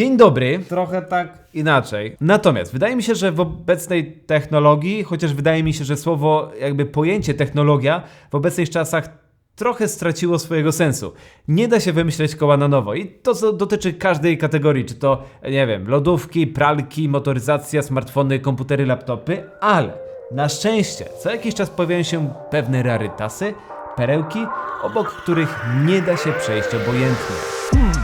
Dzień dobry. Trochę tak inaczej. Natomiast wydaje mi się, że w obecnej technologii, chociaż wydaje mi się, że słowo, jakby pojęcie technologia w obecnych czasach trochę straciło swojego sensu. Nie da się wymyśleć koła na nowo i to co dotyczy każdej kategorii, czy to, nie wiem, lodówki, pralki, motoryzacja, smartfony, komputery, laptopy, ale na szczęście co jakiś czas pojawiają się pewne rarytasy, perełki, obok których nie da się przejść obojętnie.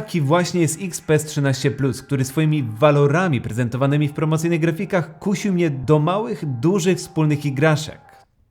Taki właśnie jest XPS 13 Plus, który swoimi walorami prezentowanymi w promocyjnych grafikach kusił mnie do małych, dużych wspólnych igraszek.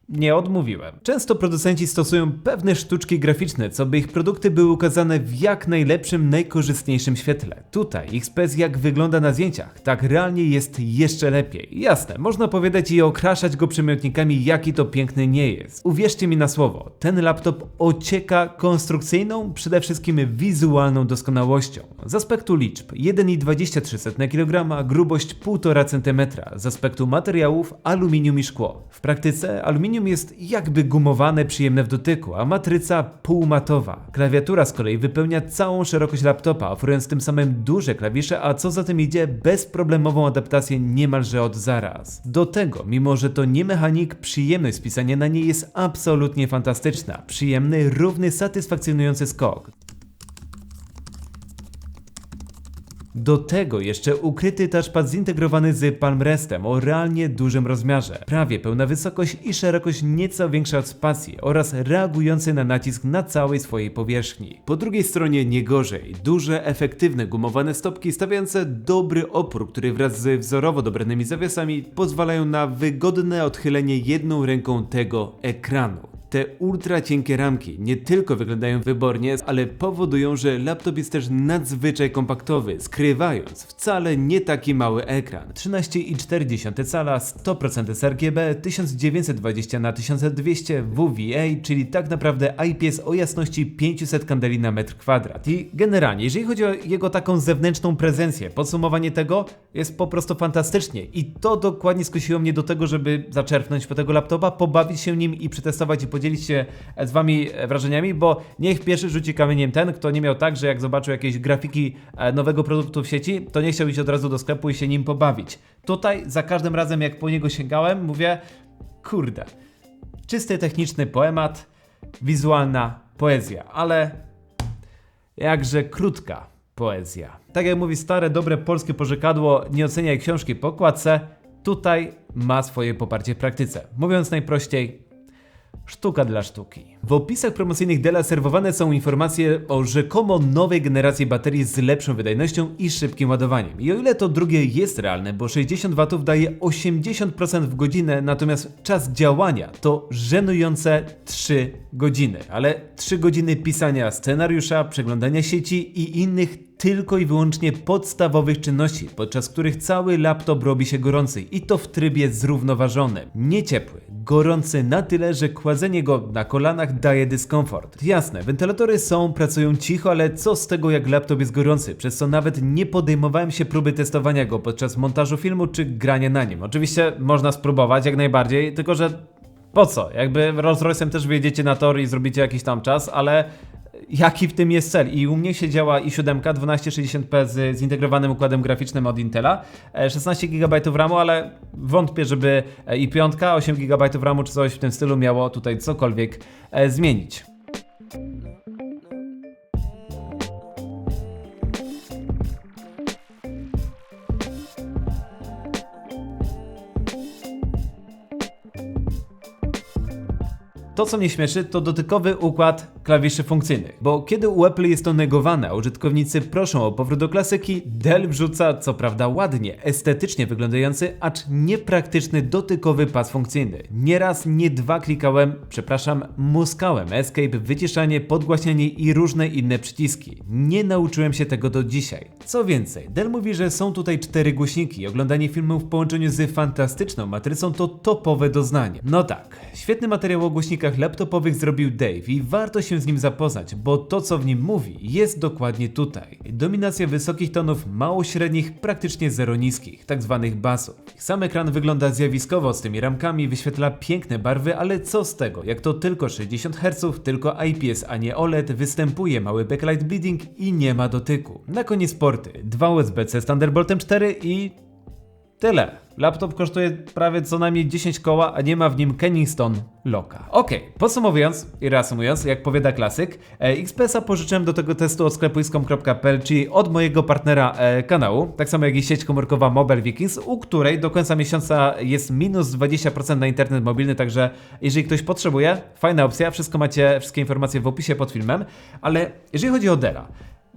Nie odmówiłem. Często producenci stosują pewne sztuczki graficzne, co by ich produkty były ukazane w jak najlepszym, najkorzystniejszym świetle. Tutaj XPS jak wygląda na zdjęciach, tak realnie jest jeszcze lepiej. Jasne, można powiedzieć i okraszać go przymiotnikami, jaki to piękny nie jest. Uwierzcie mi na słowo, ten laptop ocieka konstrukcyjną, przede wszystkim wizualną doskonałością. Z aspektu liczb 1,23 kg, grubość 1,5 cm. Z aspektu materiałów aluminium i szkło. W praktyce aluminium jest jakby gumowane, przyjemne w dotyku, a matryca półmatowa. Klawiatura z kolei wypełnia całą szerokość laptopa, oferując tym samym duże klawisze, a co za tym idzie, bezproblemową adaptację niemalże od zaraz. Do tego, mimo że to nie mechanik, przyjemność pisania na niej jest absolutnie fantastyczna. Przyjemny, równy, satysfakcjonujący skok. Do tego jeszcze ukryty touchpad zintegrowany z palmrestem o realnie dużym rozmiarze, prawie pełna wysokość i szerokość nieco większa od spacji oraz reagujący na nacisk na całej swojej powierzchni. Po drugiej stronie nie gorzej, duże, efektywne gumowane stopki stawiające dobry opór, który wraz z wzorowo dobranymi zawiasami pozwalają na wygodne odchylenie jedną ręką tego ekranu. Te ultra cienkie ramki nie tylko wyglądają wybornie, ale powodują, że laptop jest też nadzwyczaj kompaktowy, skrywając wcale nie taki mały ekran. 13,4 cala, 100% sRGB, 1920 x 1200 WVA, czyli tak naprawdę IPS o jasności 500 kandeli na metr kwadrat. I generalnie, jeżeli chodzi o jego taką zewnętrzną prezencję, podsumowanie tego jest po prostu fantastycznie. I to dokładnie skusiło mnie do tego, żeby zaczerpnąć po tego laptopa, pobawić się nim i przetestować i się z wami wrażeniami, bo niech pierwszy rzuci kamieniem ten, kto nie miał tak, że jak zobaczył jakieś grafiki e, nowego produktu w sieci, to nie chciał iść od razu do sklepu i się nim pobawić. Tutaj za każdym razem jak po niego sięgałem, mówię, kurde, czysty techniczny poemat, wizualna poezja, ale jakże krótka poezja. Tak jak mówi stare, dobre polskie porzekadło, nie oceniaj książki po okładce, tutaj ma swoje poparcie w praktyce. Mówiąc najprościej, Sztuka dla sztuki. W opisach promocyjnych Della serwowane są informacje o rzekomo nowej generacji baterii z lepszą wydajnością i szybkim ładowaniem. I o ile to drugie jest realne, bo 60 W daje 80% w godzinę, natomiast czas działania to żenujące 3 godziny. Ale 3 godziny pisania scenariusza, przeglądania sieci i innych tylko i wyłącznie podstawowych czynności, podczas których cały laptop robi się gorący i to w trybie zrównoważonym. Nie ciepły, gorący na tyle, że kładzenie go na kolanach daje dyskomfort. Jasne, wentylatory są, pracują cicho, ale co z tego jak laptop jest gorący, przez co nawet nie podejmowałem się próby testowania go podczas montażu filmu czy grania na nim. Oczywiście można spróbować jak najbardziej, tylko że po co? Jakby Rolls Royce'em też wyjedziecie na tor i zrobicie jakiś tam czas, ale jaki w tym jest cel. I u mnie się działa i7 1260p z zintegrowanym układem graficznym od Intela, 16 GB RAMu, ale wątpię, żeby i5, 8 GB RAMu czy coś w tym stylu miało tutaj cokolwiek e, zmienić. To, co mnie śmieszy, to dotykowy układ klawiszy funkcyjnych. Bo kiedy u Apple jest to negowane, a użytkownicy proszą o powrót do klasyki, Dell wrzuca co prawda ładnie, estetycznie wyglądający, acz niepraktyczny dotykowy pas funkcyjny. Nieraz, nie dwa klikałem, przepraszam, muskałem Escape, wyciszanie, podgłaśnianie i różne inne przyciski. Nie nauczyłem się tego do dzisiaj. Co więcej, Dell mówi, że są tutaj cztery głośniki i oglądanie filmów w połączeniu z fantastyczną matrycą to topowe doznanie. No tak, świetny materiał o głośnikach notatnikach laptopowych zrobił Dave i warto się z nim zapoznać, bo to co w nim mówi jest dokładnie tutaj. Dominacja wysokich tonów, mało średnich, praktycznie zero niskich, tak zwanych basów. Sam ekran wygląda zjawiskowo z tymi ramkami, wyświetla piękne barwy, ale co z tego, jak to tylko 60 Hz, tylko IPS, a nie OLED, występuje mały backlight bleeding i nie ma dotyku. Na koniec porty, dwa USB-C z Thunderboltem 4 i Tyle. Laptop kosztuje prawie co najmniej 10 koła, a nie ma w nim Kenningston Loka. Okej, podsumowując i reasumując, jak powiada klasyk, e, XPS-a pożyczyłem do tego testu od sklepu iskom.pl, czyli od mojego partnera e, kanału, tak samo jak i sieć komórkowa Mobile Vikings, u której do końca miesiąca jest minus 20% na internet mobilny, także jeżeli ktoś potrzebuje, fajna opcja, wszystko macie, wszystkie informacje w opisie pod filmem, ale jeżeli chodzi o Della,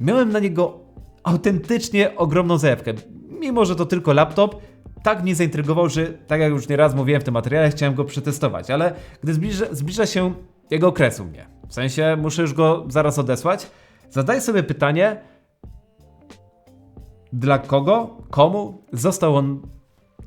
miałem na niego autentycznie ogromną zajawkę. Mimo, że to tylko laptop, tak mnie zaintrygował, że tak jak już nieraz mówiłem w tym materiale, chciałem go przetestować, ale gdy zbliża, zbliża się jego okres u mnie, w sensie muszę już go zaraz odesłać, zadaję sobie pytanie, dla kogo, komu został on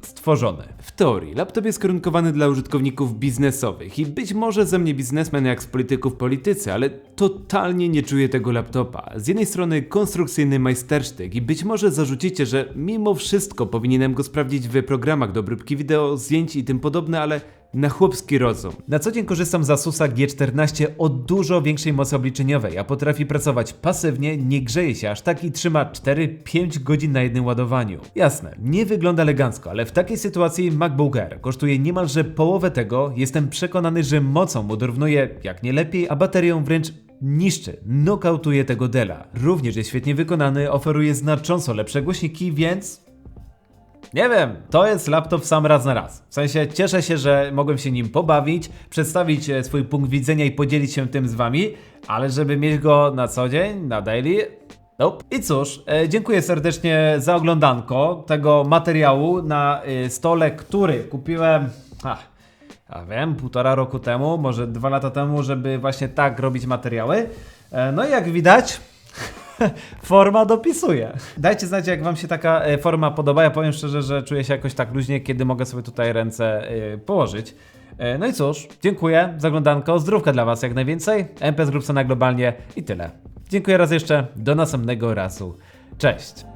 stworzony. W teorii, laptop jest kierunkowany dla użytkowników biznesowych i być może ze mnie biznesmen jak z polityków politycy, ale totalnie nie czuję tego laptopa. Z jednej strony konstrukcyjny majstersztyk i być może zarzucicie, że mimo wszystko powinienem go sprawdzić w programach do obróbki wideo, zdjęć i tym podobne, ale na chłopski rozum. Na co dzień korzystam z Asusa G14 o dużo większej mocy obliczeniowej, a potrafi pracować pasywnie, nie grzeje się aż tak i trzyma 4-5 godzin na jednym ładowaniu. Jasne, nie wygląda elegancko, ale w takiej sytuacji MacBook Air kosztuje niemalże połowę tego, jestem przekonany, że mocą mu dorównuje jak nie lepiej, a baterią wręcz niszczy, nokautuje tego Dela. Również jest świetnie wykonany, oferuje znacząco lepsze głośniki, więc nie wiem, to jest laptop sam raz na raz. W sensie cieszę się, że mogłem się nim pobawić, przedstawić e, swój punkt widzenia i podzielić się tym z wami, ale żeby mieć go na co dzień, na daily, Nope. I cóż, e, dziękuję serdecznie za oglądanko tego materiału na e, stole, który kupiłem. Ach, a wiem, półtora roku temu, może dwa lata temu, żeby właśnie tak robić materiały. No i jak widać, forma dopisuje. Dajcie znać, jak Wam się taka e, forma podoba. Ja powiem szczerze, że czuję się jakoś tak luźnie, kiedy mogę sobie tutaj ręce e, położyć. E, No i cóż, dziękuję za oglądanko. Zdrówka dla Was jak najwięcej. MPS Group na globalnie i tyle. Dziękuję raz jeszcze. Do następnego razu. Cześć.